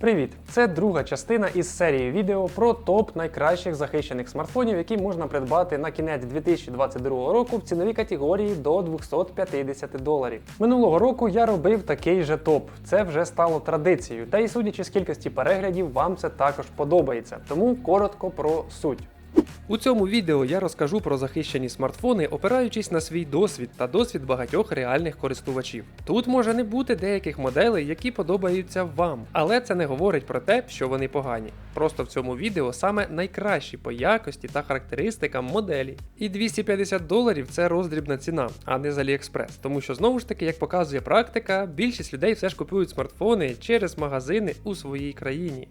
Привіт! Це друга частина із серії відео про топ найкращих захищених смартфонів, які можна придбати на кінець 2022 року в ціновій категорії до 250 доларів. Минулого року я робив такий же топ. Це вже стало традицією. Та і судячи з кількості переглядів, вам це також подобається. Тому коротко про суть. У цьому відео я розкажу про захищені смартфони, опираючись на свій досвід та досвід багатьох реальних користувачів. Тут може не бути деяких моделей, які подобаються вам, але це не говорить про те, що вони погані. Просто в цьому відео саме найкращі по якості та характеристикам моделі. І 250 доларів це роздрібна ціна, а не з AliExpress. Тому що знову ж таки, як показує практика, більшість людей все ж купують смартфони через магазини у своїй країні.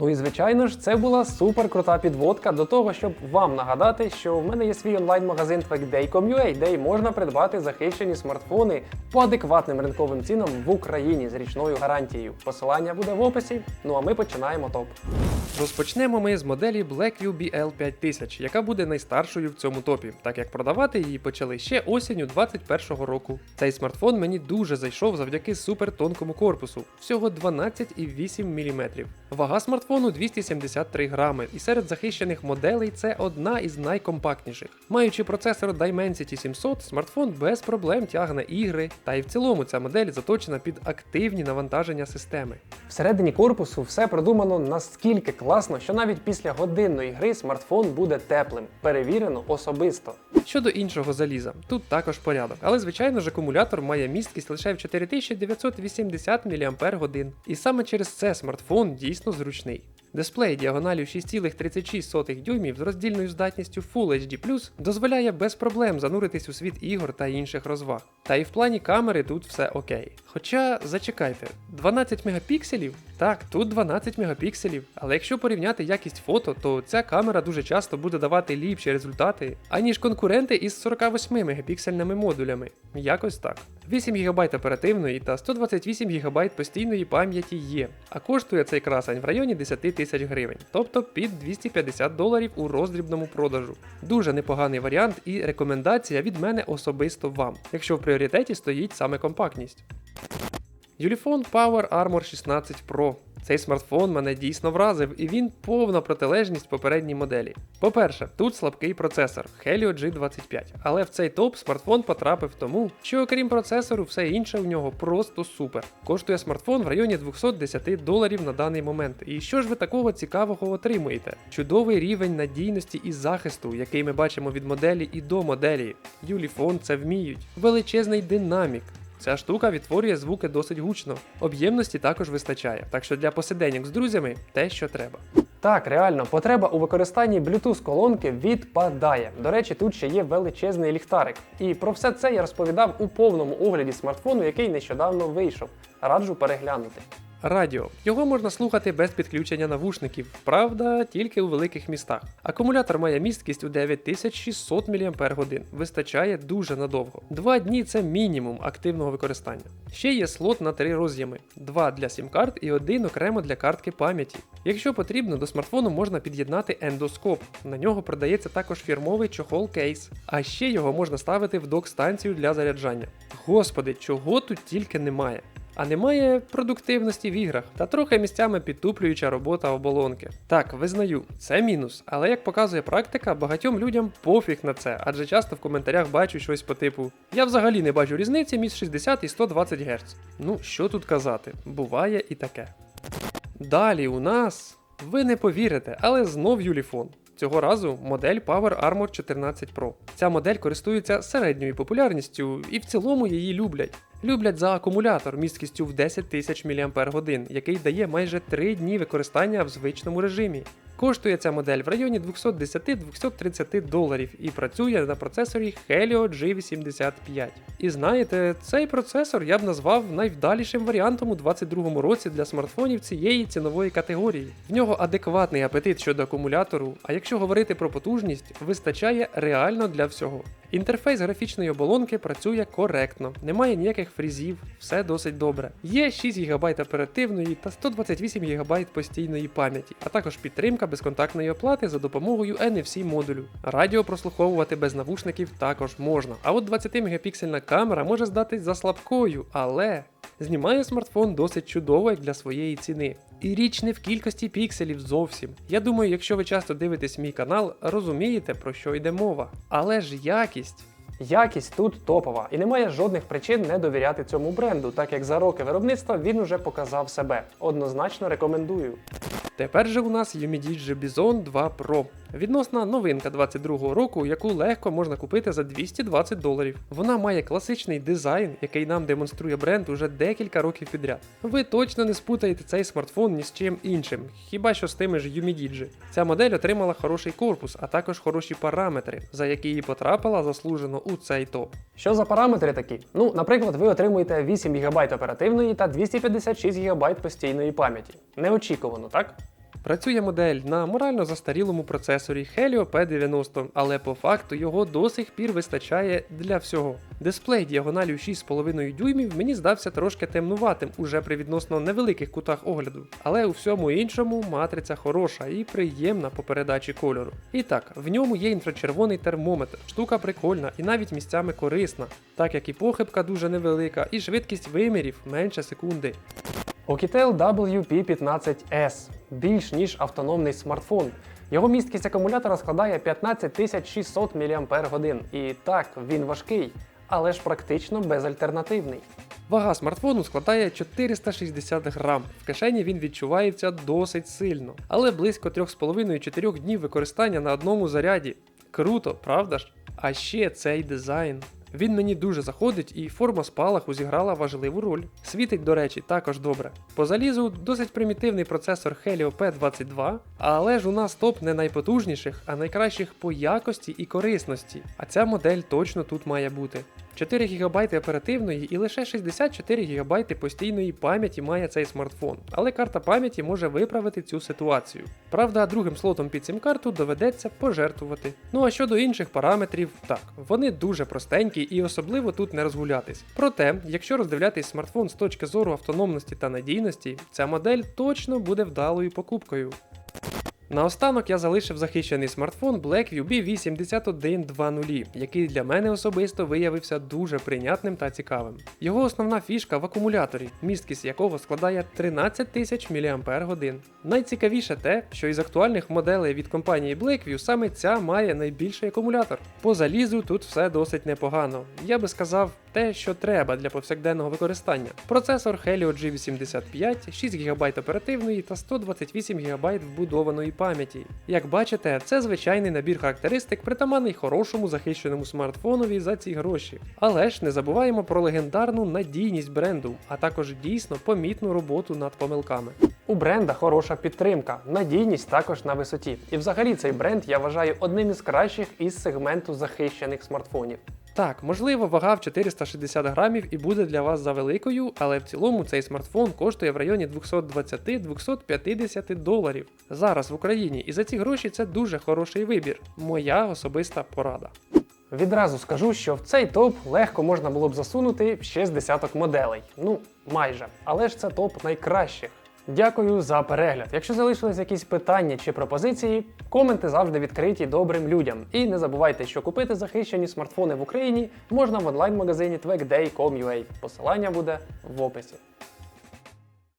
Ну і звичайно ж, це була супер крута підводка до того, щоб вам нагадати, що в мене є свій онлайн-магазин Trackday.com.ua, де й можна придбати захищені смартфони по адекватним ринковим цінам в Україні з річною гарантією. Посилання буде в описі. Ну а ми починаємо топ. Розпочнемо ми з моделі Blackview BL5000, яка буде найстаршою в цьому топі, так як продавати її почали ще осінню 2021 року. Цей смартфон мені дуже зайшов завдяки супертонкому корпусу, всього 12,8 мм. Вага смартфону 273 грами, і серед захищених моделей це одна із найкомпактніших. Маючи процесор Dimensity 700, смартфон без проблем тягне ігри, та й в цілому ця модель заточена під активні навантаження системи. Всередині корпусу все продумано наскільки класно, що навіть після годинної гри смартфон буде теплим, перевірено особисто. Щодо іншого заліза, тут також порядок, але звичайно ж акумулятор має місткість лише в 4980 мАч, і саме через це смартфон дійсно зручний. Дисплей діагоналю 6,36 дюймів з роздільною здатністю Full HD дозволяє без проблем зануритись у світ ігор та інших розваг. Та і в плані камери тут все окей. Хоча зачекайте, 12 мегапікселів? Так, тут 12 мегапікселів, але якщо порівняти якість фото, то ця камера дуже часто буде давати ліпші результати, аніж конкуренти із 48 мегапіксельними модулями. Якось так. 8 ГБ оперативної та 128 ГБ постійної пам'яті є, а коштує цей красень в районі 10 тисяч гривень, тобто під 250 доларів у роздрібному продажу. Дуже непоганий варіант і рекомендація від мене особисто вам, якщо в пріоритеті стоїть саме компактність. Юліфон Power Armor 16 Pro. Цей смартфон мене дійсно вразив, і він повна протилежність попередній моделі. По-перше, тут слабкий процесор Helio G25, але в цей топ смартфон потрапив тому, що окрім процесору, все інше в нього просто супер. Коштує смартфон в районі 210 доларів на даний момент. І що ж ви такого цікавого отримуєте? Чудовий рівень надійності і захисту, який ми бачимо від моделі і до моделі. Ulefone це вміють. Величезний динамік. Ця штука відтворює звуки досить гучно. Об'ємності також вистачає, так що для посиденьок з друзями те, що треба. Так, реально, потреба у використанні Bluetooth колонки відпадає. До речі, тут ще є величезний ліхтарик. І про все це я розповідав у повному огляді смартфону, який нещодавно вийшов. Раджу переглянути. Радіо. Його можна слухати без підключення навушників, правда, тільки у великих містах. Акумулятор має місткість у 9600 мАч, вистачає дуже надовго. Два дні це мінімум активного використання. Ще є слот на три роз'єми: два для сім-карт і один окремо для картки пам'яті. Якщо потрібно, до смартфону можна під'єднати ендоскоп. На нього продається також фірмовий чохол кейс, а ще його можна ставити в док-станцію для заряджання. Господи, чого тут тільки немає. А немає продуктивності в іграх та трохи місцями підтуплююча робота оболонки. Так, визнаю, це мінус, але як показує практика, багатьом людям пофіг на це, адже часто в коментарях бачу щось по типу Я взагалі не бачу різниці між 60 і 120 Гц. Ну, що тут казати, буває і таке. Далі у нас. Ви не повірите, але знов Юліфон. Цього разу модель Power Armor 14 Pro. Ця модель користується середньою популярністю і в цілому її люблять. Люблять за акумулятор місткістю в 10 тисяч мАч, який дає майже 3 дні використання в звичному режимі. Коштує ця модель в районі 210-230 доларів і працює на процесорі Helio G85. І знаєте, цей процесор я б назвав найвдалішим варіантом у 2022 році для смартфонів цієї цінової категорії. В нього адекватний апетит щодо акумулятору, а якщо говорити про потужність, вистачає реально для всього. Інтерфейс графічної оболонки працює коректно, немає ніяких фрізів, все досить добре. Є 6 ГБ оперативної та 128 ГБ постійної пам'яті, а також підтримка безконтактної оплати за допомогою NFC модулю. Радіо прослуховувати без навушників також можна. А от 20 мегапіксельна камера може здатись за слабкою, але Знімає смартфон досить чудово як для своєї ціни. І річ не в кількості пікселів зовсім. Я думаю, якщо ви часто дивитесь мій канал, розумієте про що йде мова. Але ж якість. Якість тут топова, і немає жодних причин не довіряти цьому бренду, так як за роки виробництва він уже показав себе. Однозначно рекомендую. Тепер же у нас Yumidigi Bison 2 Pro. Відносна новинка 22-го року, яку легко можна купити за 220 доларів. Вона має класичний дизайн, який нам демонструє бренд уже декілька років підряд. Ви точно не спутаєте цей смартфон ні з чим іншим, хіба що з тими ж Yumidigi. Ця модель отримала хороший корпус, а також хороші параметри, за які її потрапила заслужено у цей топ. Що за параметри такі? Ну, наприклад, ви отримуєте 8 ГБ оперативної та 256 ГБ постійної пам'яті. Неочікувано, так? Працює модель на морально застарілому процесорі Helio P90, але по факту його до сих пір вистачає для всього. Дисплей діагоналю 6,5 дюймів мені здався трошки темнуватим уже при відносно невеликих кутах огляду, але у всьому іншому матриця хороша і приємна по передачі кольору. І так, в ньому є інфрачервоний термометр, штука прикольна і навіть місцями корисна, так як і похибка дуже невелика, і швидкість вимірів менше секунди. Oukitel WP15S більш ніж автономний смартфон. Його місткість акумулятора складає 15600 мАч. І так, він важкий, але ж практично безальтернативний. Вага смартфону складає 460 грам. В кишені він відчувається досить сильно, але близько 3,5-4 днів використання на одному заряді. Круто, правда ж? А ще цей дизайн. Він мені дуже заходить, і форма спалаху зіграла важливу роль. Світить, до речі, також добре. По залізу досить примітивний процесор Helio P22, але ж у нас топ не найпотужніших, а найкращих по якості і корисності. А ця модель точно тут має бути. 4 ГБ оперативної і лише 64 ГБ постійної пам'яті має цей смартфон, але карта пам'яті може виправити цю ситуацію. Правда, другим слотом під сім-карту доведеться пожертвувати. Ну а щодо інших параметрів, так, вони дуже простенькі і особливо тут не розгулятись. Проте, якщо роздивлятись смартфон з точки зору автономності та надійності, ця модель точно буде вдалою покупкою. Наостанок я залишив захищений смартфон BlackView B8120, який для мене особисто виявився дуже прийнятним та цікавим. Його основна фішка в акумуляторі, місткість якого складає 13 тисяч мАч. Найцікавіше те, що із актуальних моделей від компанії BlackView саме ця має найбільший акумулятор. По залізу тут все досить непогано. Я би сказав, те, що треба для повсякденного використання. Процесор Helio G85, 6 ГБ оперативної та 128 ГБ вбудованої пам'яті. Як бачите, це звичайний набір характеристик, притаманний хорошому захищеному смартфонові за ці гроші. Але ж не забуваємо про легендарну надійність бренду, а також дійсно помітну роботу над помилками. У бренда хороша підтримка, надійність також на висоті. І взагалі цей бренд я вважаю одним із кращих із сегменту захищених смартфонів. Так, можливо, вага в 460 грамів і буде для вас завеликою, але в цілому цей смартфон коштує в районі 220-250 доларів зараз в Україні, і за ці гроші це дуже хороший вибір. Моя особиста порада. Відразу скажу, що в цей топ легко можна було б засунути ще з десяток моделей. Ну, майже. Але ж це топ найкращих. Дякую за перегляд. Якщо залишились якісь питання чи пропозиції, коменти завжди відкриті добрим людям. І не забувайте, що купити захищені смартфони в Україні можна в онлайн-магазині twegday.com.ua. Посилання буде в описі.